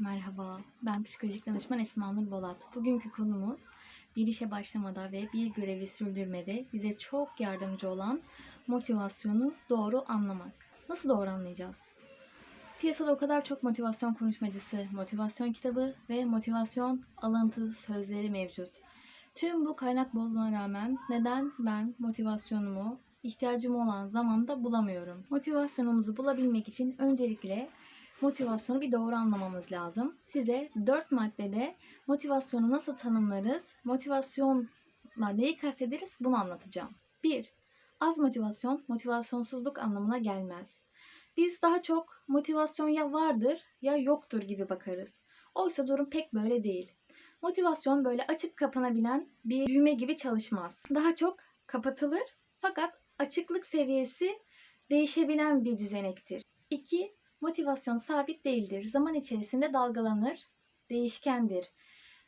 Merhaba, ben psikolojik danışman Esma Nur Bolat. Bugünkü konumuz bir işe başlamada ve bir görevi sürdürmede bize çok yardımcı olan motivasyonu doğru anlamak. Nasıl doğru anlayacağız? Piyasada o kadar çok motivasyon konuşmacısı, motivasyon kitabı ve motivasyon alıntı sözleri mevcut. Tüm bu kaynak bolluğuna rağmen neden ben motivasyonumu ihtiyacım olan zamanda bulamıyorum? Motivasyonumuzu bulabilmek için öncelikle motivasyonu bir doğru anlamamız lazım. Size 4 maddede motivasyonu nasıl tanımlarız, motivasyonla neyi kastederiz bunu anlatacağım. 1. Az motivasyon, motivasyonsuzluk anlamına gelmez. Biz daha çok motivasyon ya vardır ya yoktur gibi bakarız. Oysa durum pek böyle değil. Motivasyon böyle açıp kapanabilen bir düğme gibi çalışmaz. Daha çok kapatılır fakat açıklık seviyesi değişebilen bir düzenektir. 2. Motivasyon sabit değildir. Zaman içerisinde dalgalanır, değişkendir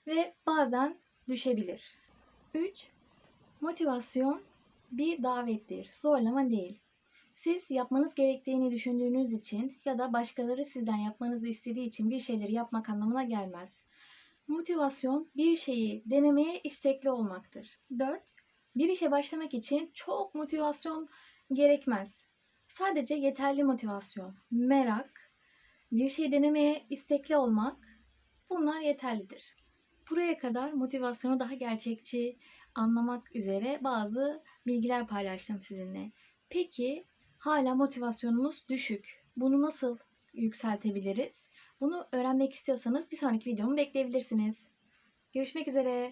ve bazen düşebilir. 3. Motivasyon bir davettir, zorlama değil. Siz yapmanız gerektiğini düşündüğünüz için ya da başkaları sizden yapmanızı istediği için bir şeyleri yapmak anlamına gelmez. Motivasyon bir şeyi denemeye istekli olmaktır. 4. Bir işe başlamak için çok motivasyon gerekmez. Sadece yeterli motivasyon, merak, bir şey denemeye istekli olmak bunlar yeterlidir. Buraya kadar motivasyonu daha gerçekçi anlamak üzere bazı bilgiler paylaştım sizinle. Peki hala motivasyonumuz düşük. Bunu nasıl yükseltebiliriz? Bunu öğrenmek istiyorsanız bir sonraki videomu bekleyebilirsiniz. Görüşmek üzere.